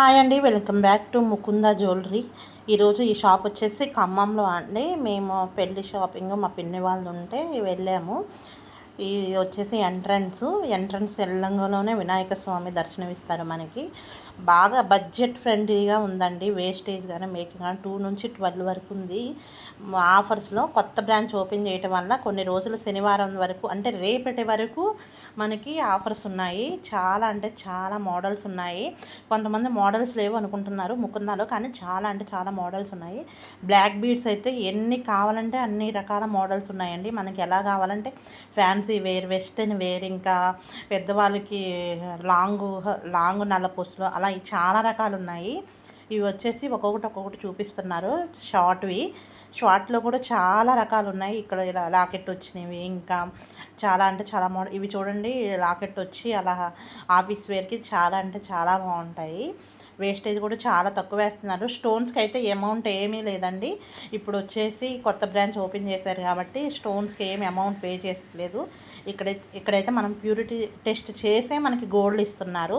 Hi అండి welcome back to Mukunda jewellery. ఈరోజు ఈ షాప్ వచ్చేసి ఖమ్మంలో అండి. మేము పెళ్ళి షాపింగ్ మా పిన్ని వాళ్ళు ఉంటే వెళ్ళాము. ఇది వచ్చేసి ఎంట్రన్స్ ఎంట్రన్స్ వెళ్ళంగానే వినాయక స్వామి దర్శనం ఇస్తారు మనకి. బాగా బడ్జెట్ ఫ్రెండ్లీగా ఉందండి. వేస్టేజ్ కానీ మేకింగ్ కానీ టూ నుంచి ట్వెల్వ్ వరకు ఉంది. ఆఫర్స్లో కొత్త బ్రాంచ్ ఓపెన్ చేయటం వల్ల కొన్ని రోజులు శనివారం వరకు అంటే రేపటి వరకు మనకి ఆఫర్స్ ఉన్నాయి. చాలా అంటే చాలా మోడల్స్ ఉన్నాయి. కొంతమంది మోడల్స్ లేవు అనుకుంటున్నారు ముకుందాలో కానీ చాలా అంటే చాలా మోడల్స్ ఉన్నాయి. బ్లాక్ బీడ్స్ అయితే ఎన్ని కావాలంటే అన్ని రకాల మోడల్స్ ఉన్నాయండి. మనకి ఎలా కావాలంటే fancy fancy wear western wear ఇంకా పెద్దవాళ్ళకి లాంగ్ లాంగ్ నల్లపూసలు అలా చాలా రకాలు ఉన్నాయి ఇవి వచ్చేసి ఒక్కొక్కటి ఒక్కొక్కటి చూపిస్తున్నారు. షార్ట్వి. షార్ట్లో కూడా చాలా రకాలు ఉన్నాయి ఇక్కడ ఇలా లాకెట్ వచ్చినవి ఇంకా చాలా అంటే చాలా మోడల్ ఇవి చూడండి లాకెట్ వచ్చి అలా ఆఫీస్ వేర్కి చాలా అంటే చాలా బాగుంటాయి. వేస్టేజ్ కూడా చాలా తక్కువ వేస్తున్నారు. స్టోన్స్కి అయితే అమౌంట్ ఏమీ లేదండి. ఇప్పుడు వచ్చేసి కొత్త బ్రాంచ్ ఓపెన్ చేశారు కాబట్టి స్టోన్స్కి ఏమి అమౌంట్ పే చేయలేదు ఇక్కడ ఇక్కడైతే మనం ప్యూరిటీ టెస్ట్ చేసే మనకి గోల్డ్ ఇస్తున్నారు.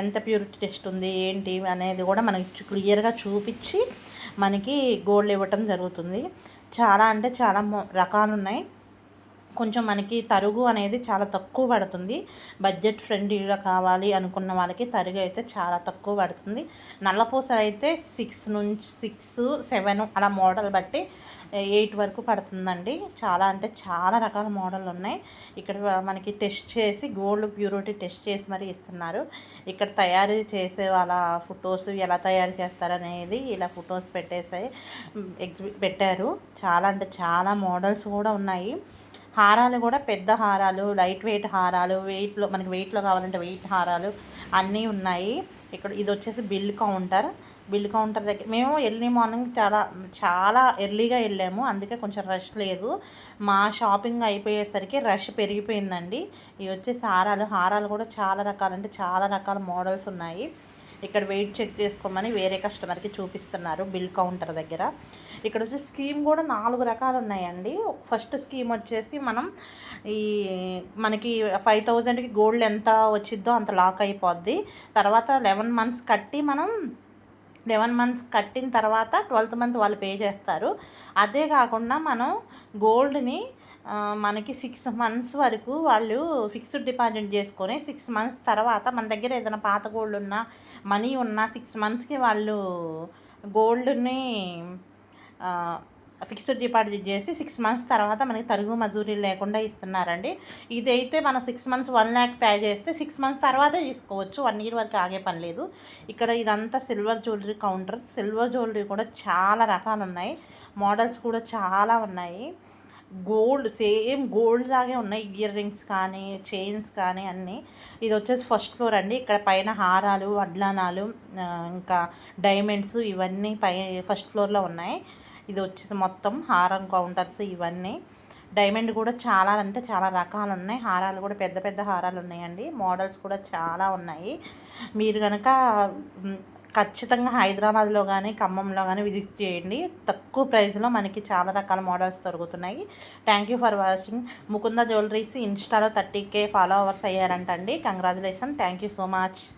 ఎంత ప్యూరిటీ టెస్ట్ ఉంది ఏంటి అనేది కూడా మనకి క్లియర్గా చూపించి మనకి గోల్డ్ ఇవ్వటం జరుగుతుంది. చాలా అంటే చాలా రకాలు ఉన్నాయి. కొంచెం మనకి తరుగు అనేది చాలా తక్కువ పడుతుంది. బడ్జెట్ ఫ్రెండ్లీగా కావాలి అనుకున్న వాళ్ళకి తరుగు అయితే చాలా తక్కువ పడుతుంది. నల్లపూస అయితే సిక్స్ నుంచి సిక్స్ సెవెన్ అలా మోడల్ బట్టి ఎయిట్ వరకు పడుతుందండి. చాలా అంటే చాలా రకాల మోడల్ ఉన్నాయి. ఇక్కడ మనకి టెస్ట్ చేసి గోల్డ్ ప్యూరిటీ టెస్ట్ చేసి మరీ ఇస్తున్నారు. ఇక్కడ తయారు చేసే వాళ్ళ ఫొటోస్ ఎలా తయారు చేస్తారనేది ఇలా ఫొటోస్ పెట్టేసి ఎగ్జిబి పెట్టారు. చాలా అంటే చాలా మోడల్స్ కూడా ఉన్నాయి. హారాలు కూడా పెద్ద హారాలు లైట్ వెయిట్ హారాలు వెయిట్లో మనకి వెయిట్లో కావాలంటే వెయిట్ హారాలు అన్నీ ఉన్నాయి. ఇక్కడ ఇది వచ్చేసి బిల్ కౌంటర్. బిల్ కౌంటర్ దగ్గర మేము ఎర్లీ మార్నింగ్ చాలా చాలా ఎర్లీగా వెళ్ళాము. అందుకే కొంచెం రష్ లేదు. మా షాపింగ్ అయిపోయేసరికి రష్ పెరిగిపోయిందండి. ఇవి వచ్చేసి హారాలు. హారాలు కూడా చాలా రకాలు అంటే చాలా రకాల మోడల్స్ ఉన్నాయి. ఇక్కడ వెయిట్ చెక్ చేసుకోమని వేరే కస్టమర్కి చూపిస్తున్నారు బిల్ కౌంటర్ దగ్గర. ఇక్కడ వచ్చి స్కీమ్ కూడా నాలుగు రకాలు ఉన్నాయండి. ఫస్ట్ స్కీమ్ వచ్చేసి మనం ఈ మనకి ఫైవ్ థౌజండ్కి గోల్డ్ ఎంత వచ్చిద్దో అంత లాక్ అయిపోద్ది. తర్వాత లెవెన్ మంత్స్ కట్టి మనం లెవెన్ మంత్స్ కట్టిన తర్వాత ట్వెల్త్ మంత్ వాళ్ళు పే చేస్తారు. అదే కాకుండా మనం గోల్డ్ని మనకి సిక్స్ మంత్స్ వరకు వాళ్ళు ఫిక్స్డ్ డిపాజిట్ చేసుకొని సిక్స్ మంత్స్ తర్వాత మన దగ్గర ఏదైనా పాత గోల్డ్ ఉన్నా మనీ ఉన్నా సిక్స్ మంత్స్కి వాళ్ళు గోల్డ్ని ఫిక్స్డ్ డిపాజిట్ చేసి సిక్స్ మంత్స్ తర్వాత మనకి తరుగు మజూరీ లేకుండా ఇస్తున్నారండి. ఇదైతే మనం six months one lakh pay చేస్తే సిక్స్ మంత్స్ తర్వాతే తీసుకోవచ్చు. వన్ ఇయర్ వరకు ఆగే పని లేదు. ఇక్కడ ఇదంతా silver jewellery counter silver jewellery కూడా చాలా రకాలు ఉన్నాయి. మోడల్స్ కూడా చాలా ఉన్నాయి. గోల్డ్ సేమ్ గోల్డ్ లాగే ఉన్నాయి. ఇయర్ రింగ్స్ కానీ చైన్స్ కానీ అన్నీ. ఇది వచ్చేసి ఫస్ట్ ఫ్లోర్ అండి. ఇక్కడ పైన హారాలు వడ్లానాలు ఇంకా డైమండ్స్ ఇవన్నీ పై ఫస్ట్ ఫ్లోర్లో ఉన్నాయి. ఇది వచ్చేసి మొత్తం హారం కౌంటర్స్ ఇవన్నీ. డైమండ్ కూడా చాలా అంటే చాలా రకాలు ఉన్నాయి హారాలు కూడా పెద్ద పెద్ద హారాలు ఉన్నాయండి. మోడల్స్ కూడా చాలా ఉన్నాయి. మీరు కనుక ఖచ్చితంగా హైదరాబాద్లో కానీ ఖమ్మంలో కానీ విజిట్ చేయండి. తక్కువ ప్రైస్లో మనకి చాలా రకాల మోడల్స్ దొరుకుతున్నాయి. Thank you for watching. Mukunda jewelleries ఇన్స్టాలో thirty K followers అయ్యారంటండి. Congratulation. Thank you so much.